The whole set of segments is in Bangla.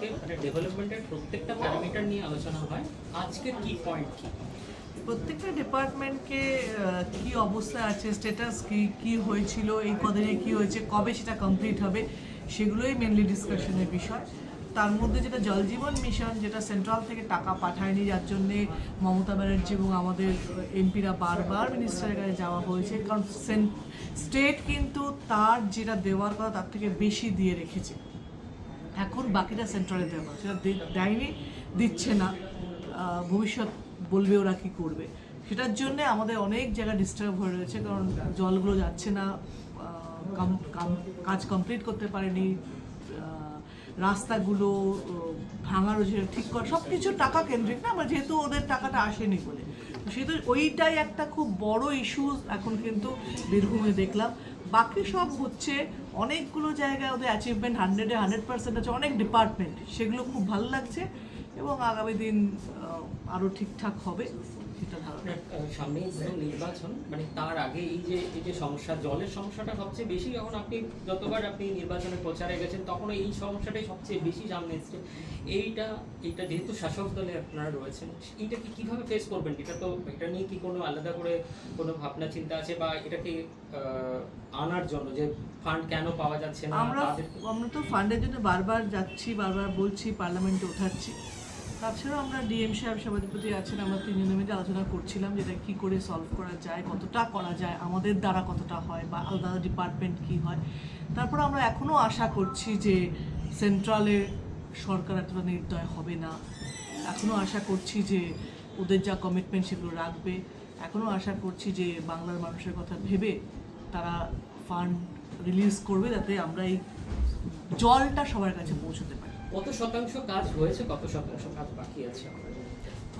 আজকে মানে ডেভেলপমেন্টের প্রত্যেকটা প্যারামিটার নিয়ে আলোচনা হয়। আজকে কি পয়েন্ট কি? প্রত্যেকটা ডিপার্টমেন্টকে কি অবস্থা আছে স্ট্যাটাস কি কি হয়েছিল, এই কদিনে কি হয়েছে, কবে সেটা কমপ্লিট হবে, সেগুলোই মেনলি ডিসকাশনের বিষয়। তার মধ্যে যেটা জল জীবন মিশন যেটা সেন্ট্রাল থেকে টাকা পাঠায়নি, যার জন্যে মমতা ব্যানার্জি এবং আমাদের এমপিরা বারবার মিনিস্টারের কাছে যাওয়া হয়েছে। কারণ স্টেট কিন্তু তার যেটা দেওয়ার কথা, তার থেকে বেশি দিয়ে রেখেছে। এখন বাকিটা সেন্ট্রালে দেওয়া সেটা দেয়নি, দিচ্ছে না। ভবিষ্যৎ বলবে ওরা কি করবে। সেটার জন্যে আমাদের অনেক জায়গা ডিস্টার্ব হয়ে রয়েছে, কারণ জলগুলো যাচ্ছে না কাজ কমপ্লিট করতে পারেনি রাস্তাগুলো ভাঙা রয়েছে, ঠিক করা সব কিছু টাকা কেন্দ্রিক না আমরা যেহেতু ওদের টাকাটা আসেনি বলে। সেহেতু ওইটাই একটা খুব বড় ইস্যু এখন কিন্তু বীরভূমে দেখলাম। বাকি সব হচ্ছে অনেকগুলো জায়গায় ওদের অ্যাচিভমেন্ট হান্ড্রেডে হান্ড্রেড পার্সেন্ট আছে, অনেক ডিপার্টমেন্ট সেগুলো খুব ভালো লাগছে এবং আগামী দিন আরও ঠিকঠাক হবে। আপনার আহ, সামনেই নির্বাচন মানে তার আগে এই যে এই যে সমস্যা জলের সমস্যাটা সবচেয়ে বেশি যখন আপনি যতবার আপনি নির্বাচনে প্রচারে গেছেন তখন এই সমস্যাটাই সবচেয়ে বেশি সামনে এসছে। এইটা এইটা যেহেতু শাসক দলে আপনারা রয়েছেন এইটাকে কীভাবে ফেস করবেন? এটা তো এটা নিয়ে কি কোনো আলাদা করে কোনো ভাবনা চিন্তা আছে? বা এটাকে আহ, আনার জন্য যে ফান্ড কেন পাওয়া যাচ্ছে না আমরা আমরা তো ফান্ডের জন্য বারবার যাচ্ছি বারবার বলছি পার্লামেন্টে ওঠাচ্ছি। তাছাড়াও আমরা ডিএম সাহেব সভাধিপতি আছেন, আমরা তিনজনে মিলে আলোচনা করছিলাম যেটা কি করে সলভ করা যায়, কতটা করা যায়, আমাদের দ্বারা কতটা হয় বা আলাদা ডিপার্টমেন্ট কি হয়। তারপর আমরা এখনও আশা করছি যে সেন্ট্রালে সরকার এতটা নির্দয় হবে না। এখনও আশা করছি যে ওদের যা কমিটমেন্ট সেগুলো রাখবে। এখনও আশা করছি যে বাংলার মানুষের কথা ভেবে তারা ফান্ড রিলিজ করবে যাতে আমরা এই জলটা সবার কাছে পৌঁছতে পারি। কত শতাংশ কাজ হয়েছে, কত শতাংশ কাজ বাকি আছে?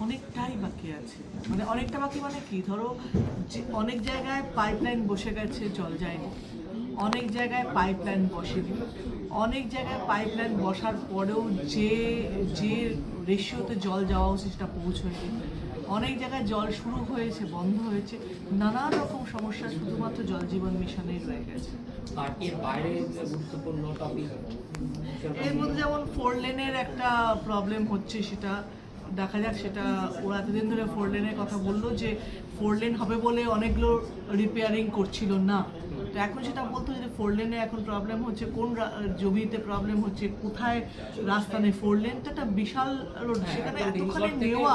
অনেকটাই বাকি আছে। মানে অনেকটা বাকি মানে কি? ধরো যে অনেক জায়গায় পাইপলাইন বসে গেছে, জল যায়নি। অনেক জায়গায় পাইপলাইন বসেনি। অনেক জায়গায় পাইপলাইন বসার পরেও যে যে রেশিওতে জল যাওয়া উচিত সেটা পৌঁছয়নি। অনেক জায়গায় জল শুরু হয়েছে বন্ধ হয়েছে। নানান রকম সমস্যা শুধুমাত্র জল জীবন মিশনেই রয়ে গেছে। আর এর বাইরে গুরুত্বপূর্ণ টপিক এর মধ্যে যেমন ফোর লেনের একটা প্রবলেম হচ্ছে সেটা। দেখা যাক সেটা ওরা এতদিন ধরে ফোর লেনের কথা বলল যে ফোর লেন হবে বলে অনেকগুলো রিপেয়ারিং করছিল না। তো এখন সেটা বলতো যে ফোর লেনে এখন প্রবলেম হচ্ছে কোন জমিতে প্রবলেম হচ্ছে কোথায় রাস্তা নেই? ফোর লেনটা একটা বিশাল রোড সেখানে এতখানি নেওয়া।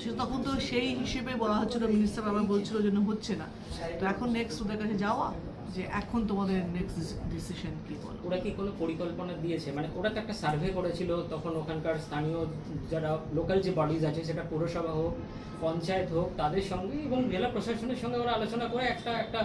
সে তখন তো সেই হিসেবে বলা হচ্ছিল মিনিস্টার আমার বলছিল যেন হচ্ছে না। তো এখন নেক্সট ওদের কাছে যাওয়া, যে এখন তোমাদের নেক্সট ডিসিশন কি বলো? ওরা কি কোনো পরিকল্পনা দিয়েছে? মানে ওরা তো একটা সার্ভে করেছিল, তখন ওখানকার স্থানীয় যারা লোকাল যে বডিজ আছে, সেটা পৌরসভা হোক, পঞ্চায়েত হোক, তাদের সঙ্গে এবং জেলা প্রশাসনের সঙ্গে ওরা আলোচনা করে একটা একটা